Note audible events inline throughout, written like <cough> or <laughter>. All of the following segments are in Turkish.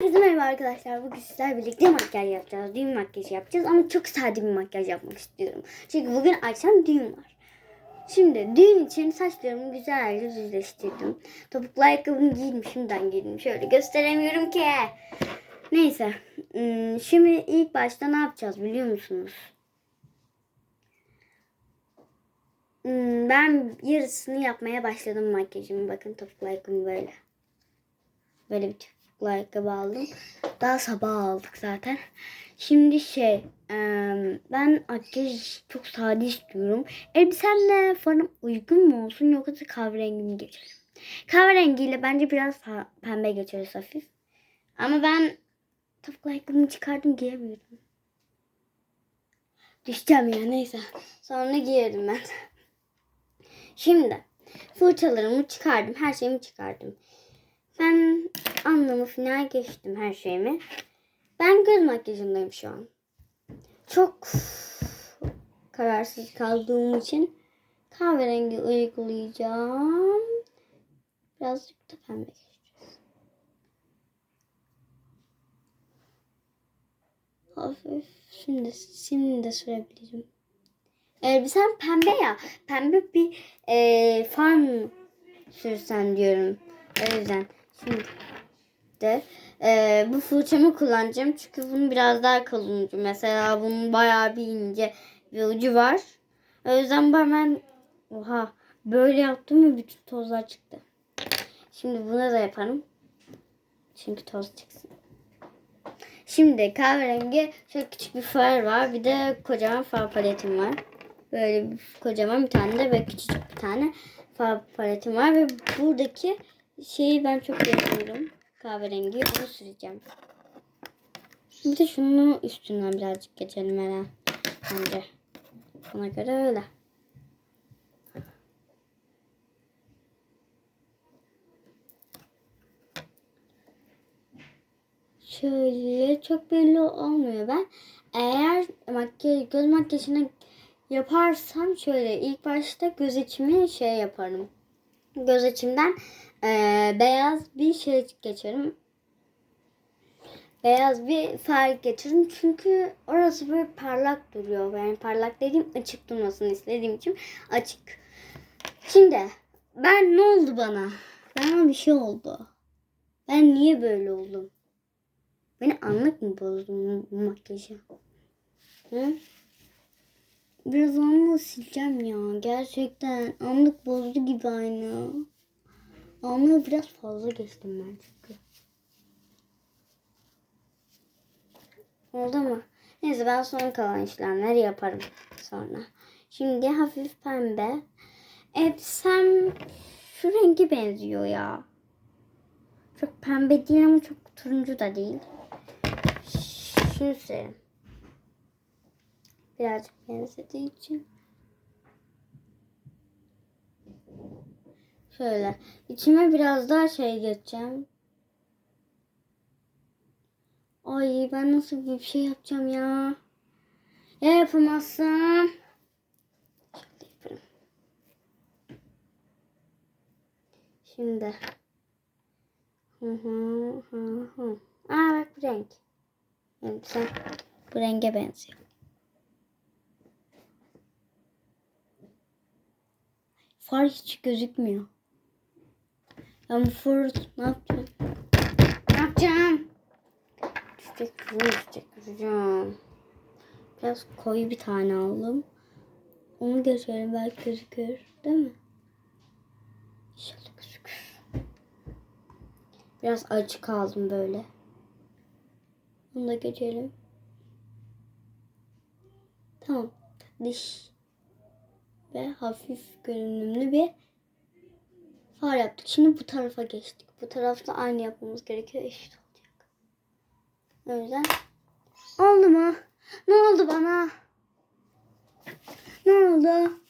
Herkese merhaba arkadaşlar. Bugün sizlerle birlikte makyaj yapacağız. Düğün makyajı yapacağız ama çok sade bir makyaj yapmak istiyorum. Çünkü bugün akşam düğün var. Şimdi düğün için saçlarımı güzelce düzleştirdim. Topuklu ayakkabımı giydim. Şimdiden giydim. Şöyle gösteremiyorum ki. Neyse. Hmm, Şimdi ilk başta ne yapacağız biliyor musunuz? Hmm, Ben yarısını yapmaya başladım makyajımı. Bakın topuklu ayakkabım böyle. Böyle bir topuklu ayakkabı aldım. Daha sabah aldık zaten. Şimdi şey ben makyaj çok sade istiyorum. Elbisemle falan uygun mu olsun yoksa kahverengi mi geçelim? Kahverengiyle bence biraz pembe geçeriz hafif. Ama ben topuklu ayakkabımı çıkardım giyemiyorum. Düşeceğim ya neyse. Sonra giyerim ben. <laughs> Şimdi fırçalarımı çıkardım. Her şeyimi çıkardım. Ben anlamı final geçtim her şeyimi. Ben göz makyajındayım şu an. Çok kararsız kaldığım için kahverengi uygulayacağım. Birazcık da pembe geçeceğiz. Hafif. Şimdi, şimdi de sürebilirim. Elbisem pembe ya. Pembe bir e, far mı sürsen diyorum. O yüzden de e, bu fırçamı kullanacağım. Çünkü bunun biraz daha kalın. Mesela bunun bayağı bir ince bir ucu var. O yüzden bu hemen oha böyle yaptım ya bütün tozlar çıktı. Şimdi buna da yaparım. Çünkü toz çıksın. Şimdi kahverengi şöyle küçük bir far var. Bir de kocaman far paletim var. Böyle bir, kocaman bir tane de ve küçücük bir tane far paletim var. Ve buradaki şeyi ben çok beğeniyorum. Kahverengi onu süreceğim. Bir de şunu üstünden birazcık geçelim herhalde. Bence. Bana göre öyle. Şöyle çok belli olmuyor ben. Eğer makyaj, göz makyajını yaparsam şöyle ilk başta göz içimi şey yaparım. Göz içimden eee, beyaz bir şey geçerim. Beyaz bir far geçiririm çünkü orası böyle parlak duruyor. Yani parlak dediğim açık durmasını istediğim için açık. Şimdi ben ne oldu bana? Bana bir şey oldu. Ben niye böyle oldum? Beni anlık mı bozdun bu makyajı? Hı? Biraz onu sileceğim ya. Gerçekten anlık bozdu gibi aynı. Anlığı biraz fazla geçtim ben çünkü. Oldu mu? Neyse ben son kalan işlemleri yaparım sonra. Şimdi hafif pembe. Elbisem şu rengi benziyor ya. Çok pembe değil ama çok turuncu da değil. Şunu sürelim. Birazcık benzediği için. Şöyle. içime biraz daha şey geçeceğim. Ay ben nasıl bir şey yapacağım ya. Ya yapamazsam. Şimdi. Hı hı hı hı. Aa bak bu renk. Sen bu renge benziyor. Far hiç gözükmüyor. Ben far ne yapacağım? Ne yapacağım? Düşecek, düşecek, düşeceğim. Biraz koyu bir tane aldım. Onu geçelim belki gözükür. Değil mi? İnşallah gözükür. Biraz açık aldım böyle. Bunu da geçelim. Tamam. Diş ve hafif görünümlü bir far yaptık. Şimdi bu tarafa geçtik. Bu tarafta aynı yapmamız gerekiyor. Eşit olacak. O yüzden oldu mu? Ne oldu bana? Ne oldu?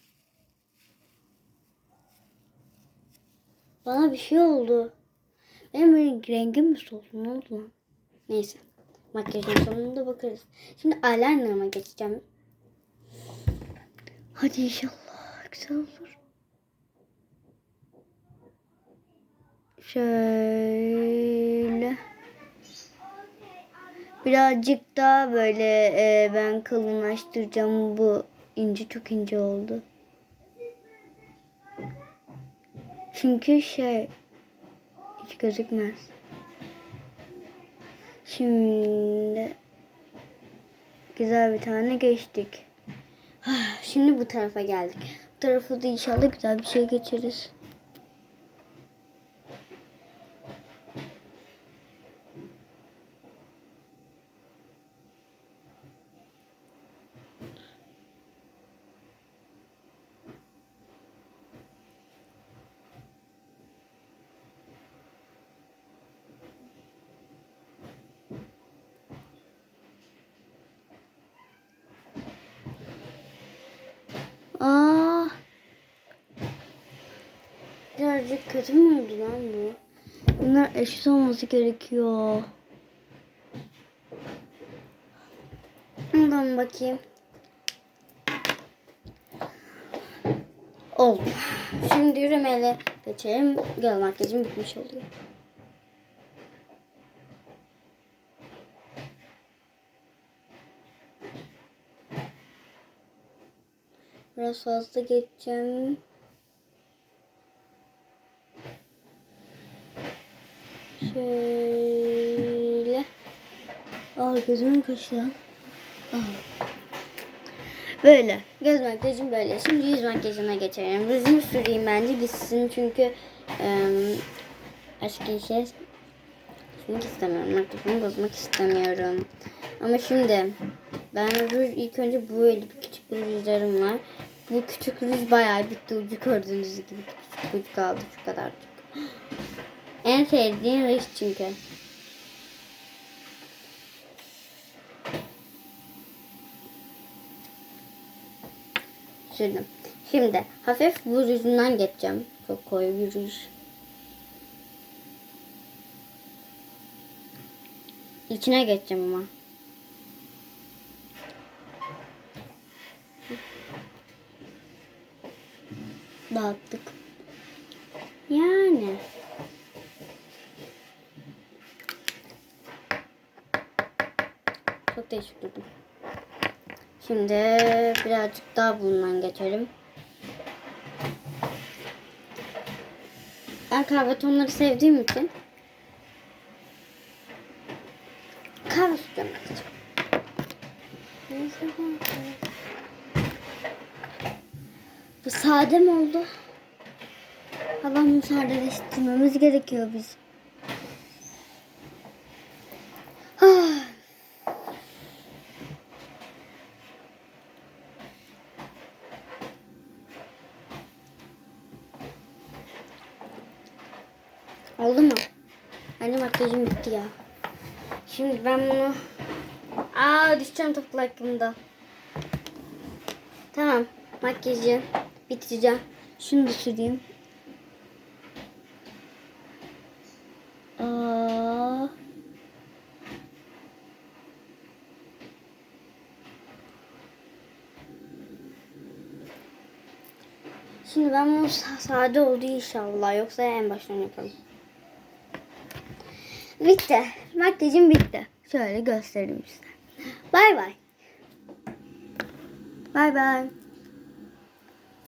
Bana bir şey oldu. Benim böyle rengim mi soldu? Ne oldu lan? Neyse. Makyajın sonunda bakarız. Şimdi eyeliner'ıma geçeceğim. Hadi inşallah güzel olur. Şöyle. Birazcık daha böyle e, ben kalınlaştıracağım. Bu ince çok ince oldu. Çünkü şey hiç gözükmez. Şimdi güzel bir tane geçtik. Ah, Şimdi bu tarafa geldik. Bu tarafa da inşallah güzel bir şey geçeriz. Aa. Birazcık kötü mü oldu lan bu? Bunlar eşit olması gerekiyor. Buradan bakayım. Oldu. Şimdi yürümeyle geçelim. Göl makyajım bitmiş oluyor. Biraz fazla geçeceğim. Şöyle. Aa gözümün kaşı lan. Aa. Böyle. Göz makyajım böyle. Şimdi yüz makyajına geçelim. Rujumu süreyim bence gitsin çünkü eee aşk şey Şimdi istemiyorum. Makyajımı bozmak istemiyorum. Ama şimdi ben ruj ilk önce böyle bir küçük rujlarım var. Bu küçük ruj bayağı bitti. Ucu gördüğünüz gibi küçük ucu kaldı şu kadarcık. En sevdiğim ruj çünkü. Sürdüm. Şimdi hafif bu rujundan geçeceğim. Çok koyu bir ruj. İçine geçeceğim ama. Dağıttık. Yani. Çok değişik durdum. Şimdi birazcık daha bundan geçelim. Ben kahve tonları sevdiğim için kahve sütüyorum. Bu sade mi oldu? Havamı sadeleştirmemiz gerekiyor biz. Oldu mu? Bence makyajım bitti ya. Şimdi ben bunu... Aa düşeceğim toplu hakkında. Tamam. Makyajı bitireceğim. Şunu da süreyim. Aa. Şimdi ben bunu sa- sade oldu inşallah. Yoksa en baştan yapalım. Bitti. Makyajım bitti. Şöyle göstereyim size. Bay bay. Bay bay.